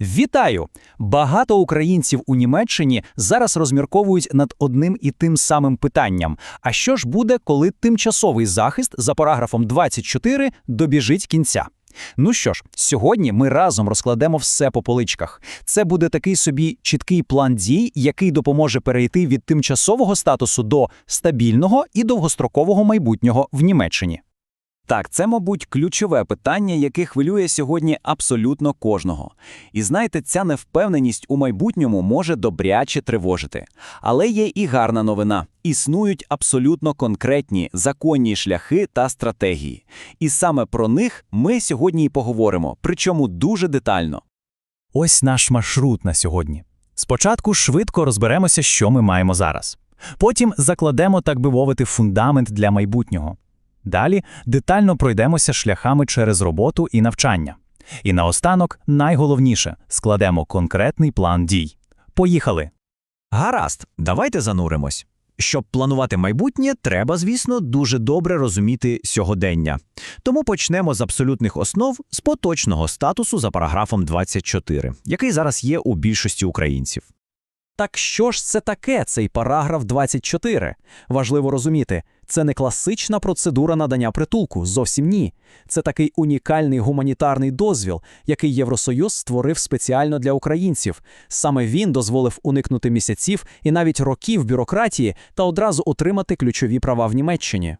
Вітаю! Багато українців у Німеччині зараз розмірковують над одним і тим самим питанням: а що ж буде, коли тимчасовий захист за параграфом 24 добіжить кінця? Ну що ж, сьогодні ми разом розкладемо все по поличках. Це буде такий собі чіткий план дій, який допоможе перейти від тимчасового статусу до стабільного і довгострокового майбутнього в Німеччині. Так, це, мабуть, ключове питання, яке хвилює сьогодні абсолютно кожного. І знаєте, ця невпевненість у майбутньому може добряче тривожити. Але є і гарна новина: існують абсолютно конкретні законні шляхи та стратегії. І саме про них ми сьогодні і поговоримо, причому дуже детально. Ось наш маршрут на сьогодні. Спочатку швидко розберемося, що ми маємо зараз. Потім закладемо, так би мовити, фундамент для майбутнього. Далі детально пройдемося шляхами через роботу і навчання. І наостанок, найголовніше, складемо конкретний план дій. Поїхали! Гаразд, давайте зануримось. Щоб планувати майбутнє, треба, звісно, дуже добре розуміти сьогодення. Тому почнемо з абсолютних основ з поточного статусу за параграфом 24, який зараз є у більшості українців. Так що ж це таке, цей параграф 24? Важливо розуміти, це не класична процедура надання притулку, зовсім ні. Це такий унікальний гуманітарний дозвіл, який Євросоюз створив спеціально для українців. Саме він дозволив уникнути місяців і навіть років бюрократії та одразу отримати ключові права в Німеччині.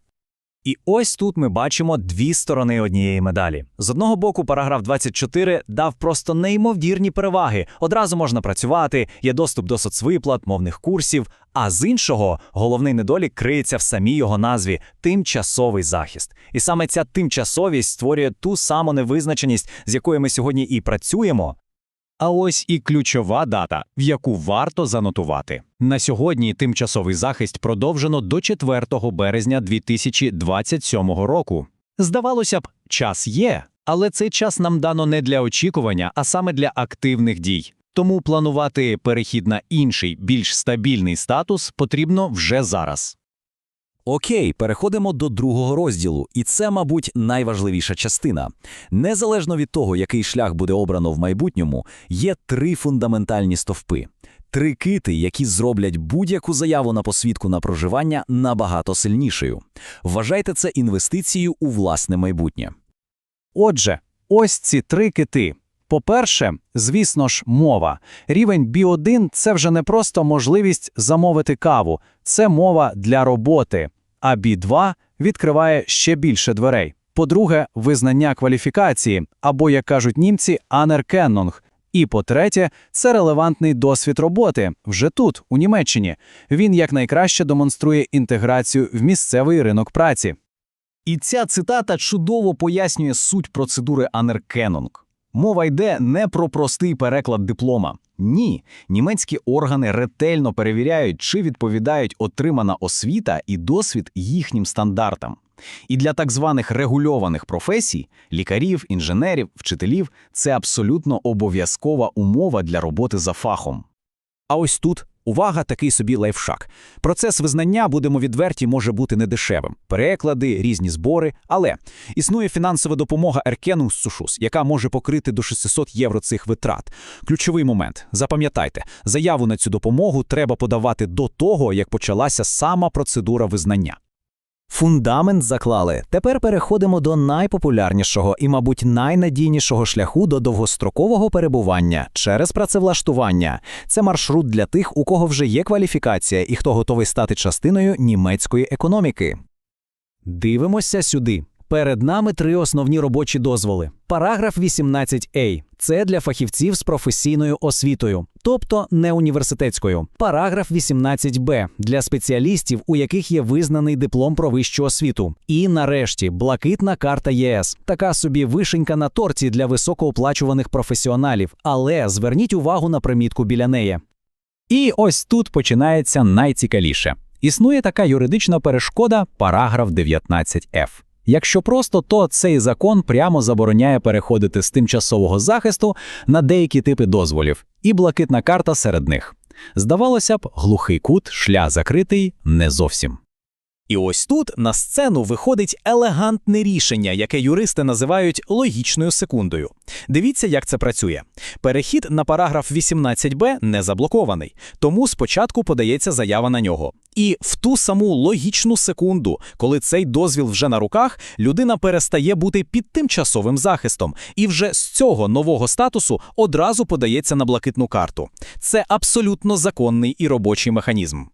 І ось тут ми бачимо дві сторони однієї медалі. З одного боку, параграф 24 дав просто неймовірні переваги. Одразу можна працювати, є доступ до соцвиплат, мовних курсів. А з іншого, головний недолік криється в самій його назві тимчасовий захист. І саме ця тимчасовість створює ту саму невизначеність, з якою ми сьогодні і працюємо. А ось і ключова дата, в яку варто занотувати. На сьогодні тимчасовий захист продовжено до 4 березня 2027 року. Здавалося б, час є, але цей час нам дано не для очікування, а саме для активних дій. Тому планувати перехід на інший, більш стабільний статус потрібно вже зараз. Окей, переходимо до другого розділу, і це, мабуть, найважливіша частина. Незалежно від того, який шлях буде обрано в майбутньому, є три фундаментальні стовпи. Три кити, які зроблять будь-яку заяву на посвідку на проживання набагато сильнішою. Вважайте це інвестицією у власне майбутнє. Отже, ось ці три кити. По-перше, звісно ж, мова. Рівень B1 – це вже не просто можливість замовити каву, це мова для роботи. А B2 відкриває ще більше дверей. По-друге, визнання кваліфікації, або, як кажуть німці, «Anerkennung». І по-третє, це релевантний досвід роботи вже тут, у Німеччині. Він якнайкраще демонструє інтеграцію в місцевий ринок праці. І ця цитата чудово пояснює суть процедури Анеркенунг. Мова йде не про простий переклад диплома. Ні, німецькі органи ретельно перевіряють, чи відповідають отримана освіта і досвід їхнім стандартам. І для так званих регульованих професій лікарів, інженерів, вчителів це абсолютно обов'язкова умова для роботи за фахом. А ось тут увага, такий собі лайфшак. Процес визнання, будемо відверті, може бути недешевим. Переклади, різні збори. Але існує фінансова допомога Еркену Сушус, яка може покрити до 600 євро цих витрат. Ключовий момент. Запам'ятайте, заяву на цю допомогу треба подавати до того, як почалася сама процедура визнання. Фундамент заклали. Тепер переходимо до найпопулярнішого і, мабуть, найнадійнішого шляху до довгострокового перебування через працевлаштування. Це маршрут для тих, у кого вже є кваліфікація і хто готовий стати частиною німецької економіки. Дивимося сюди. Перед нами три основні робочі дозволи. Параграф 18a – це для фахівців з професійною освітою, тобто не університетською. Параграф 18b – для спеціалістів, у яких є визнаний диплом про вищу освіту. І нарешті блакитна карта ЄС, така собі вишенька на торті для високооплачуваних професіоналів. Але зверніть увагу на примітку біля неї. І ось тут починається найцікавіше. Існує така юридична перешкода, параграф 19f. Якщо просто, то цей закон прямо забороняє переходити з тимчасового захисту на деякі типи дозволів, і блакитна карта серед них. Здавалося б, глухий кут, шлях закритий не зовсім. І ось тут на сцену виходить елегантне рішення, яке юристи називають логічною секундою. Дивіться, як це працює. Перехід на параграф 18б не заблокований, тому спочатку подається заява на нього. І в ту саму логічну секунду, коли цей дозвіл вже на руках, людина перестає бути під тимчасовим захистом, і вже з цього нового статусу одразу подається на блакитну карту. Це абсолютно законний і робочий механізм.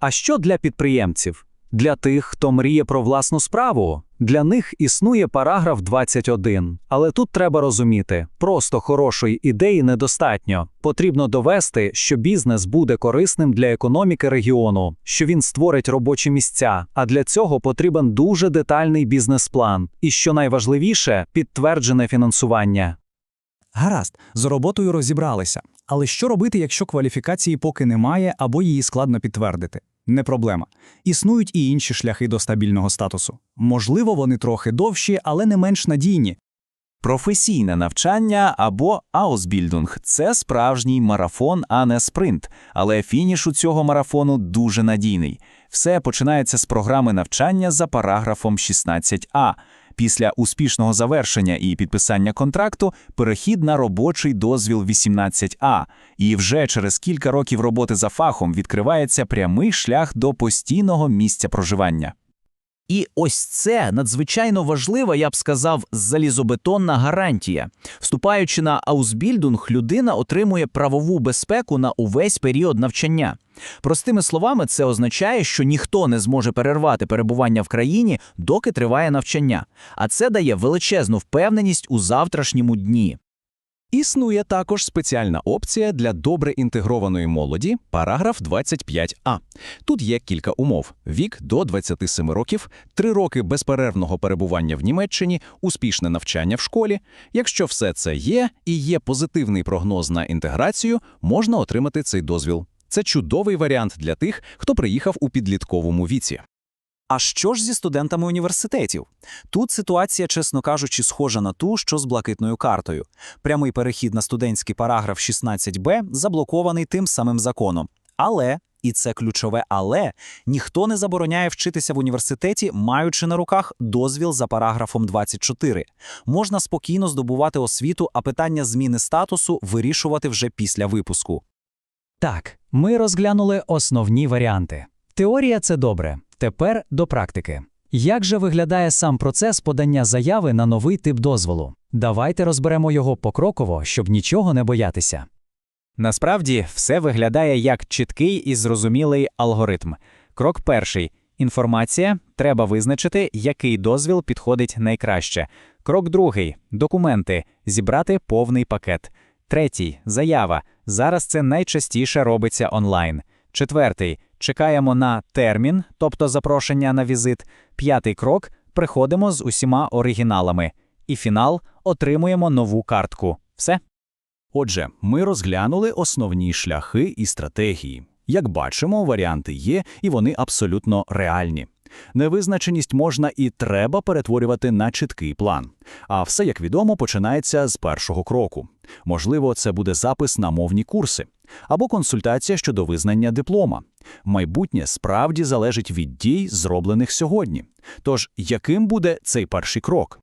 А що для підприємців? Для тих, хто мріє про власну справу? Для них існує параграф 21. Але тут треба розуміти, просто хорошої ідеї недостатньо. Потрібно довести, що бізнес буде корисним для економіки регіону, що він створить робочі місця, а для цього потрібен дуже детальний бізнес-план. І що найважливіше, підтверджене фінансування. Гаразд, з роботою розібралися. Але що робити, якщо кваліфікації поки немає або її складно підтвердити? Не проблема. Існують і інші шляхи до стабільного статусу. Можливо, вони трохи довші, але не менш надійні. Професійне навчання або аусбільдунг – це справжній марафон, а не спринт. Але фініш у цього марафону дуже надійний. Все починається з програми навчання за параграфом 16а. Після успішного завершення і підписання контракту перехід на робочий дозвіл 18а. І вже через кілька років роботи за фахом відкривається прямий шлях до постійного місця проживання. І ось це надзвичайно важлива, я б сказав, залізобетонна гарантія. Вступаючи на аусбільдинг, людина отримує правову безпеку на увесь період навчання. Простими словами, це означає, що ніхто не зможе перервати перебування в країні, доки триває навчання. А це дає величезну впевненість у завтрашньому дні. Існує також спеціальна опція для добре інтегрованої молоді, параграф 25а. Тут є кілька умов: вік до 27 років, 3 роки безперервного перебування в Німеччині, успішне навчання в школі. Якщо все це є і є позитивний прогноз на інтеграцію, можна отримати цей дозвіл. Це чудовий варіант для тих, хто приїхав у підлітковому віці. А що ж зі студентами університетів? Тут ситуація, чесно кажучи, схожа на ту, що з блакитною картою. Прямий перехід на студентський параграф 16б заблокований тим самим законом. Але, і це ключове але, ніхто не забороняє вчитися в університеті, маючи на руках дозвіл за параграфом 24. Можна спокійно здобувати освіту, а питання зміни статусу вирішувати вже після випуску. Так, ми розглянули основні варіанти. Теорія це добре. Тепер до практики. Як же виглядає сам процес подання заяви на новий тип дозволу? Давайте розберемо його покроково, щоб нічого не боятися. Насправді все виглядає як чіткий і зрозумілий алгоритм. Крок перший інформація. Треба визначити, який дозвіл підходить найкраще. Крок другий документи. Зібрати повний пакет. Третій заява. Зараз це найчастіше робиться онлайн. Четвертий чекаємо на термін, тобто запрошення на візит. П'ятий крок приходимо з усіма оригіналами. І фінал отримуємо нову картку. Все. Отже, ми розглянули основні шляхи і стратегії. Як бачимо, варіанти є, і вони абсолютно реальні. Невизначеність можна і треба перетворювати на чіткий план. А все, як відомо, починається з першого кроку. Можливо, це буде запис на мовні курси або консультація щодо визнання диплома. Майбутнє справді залежить від дій, зроблених сьогодні. Тож, яким буде цей перший крок?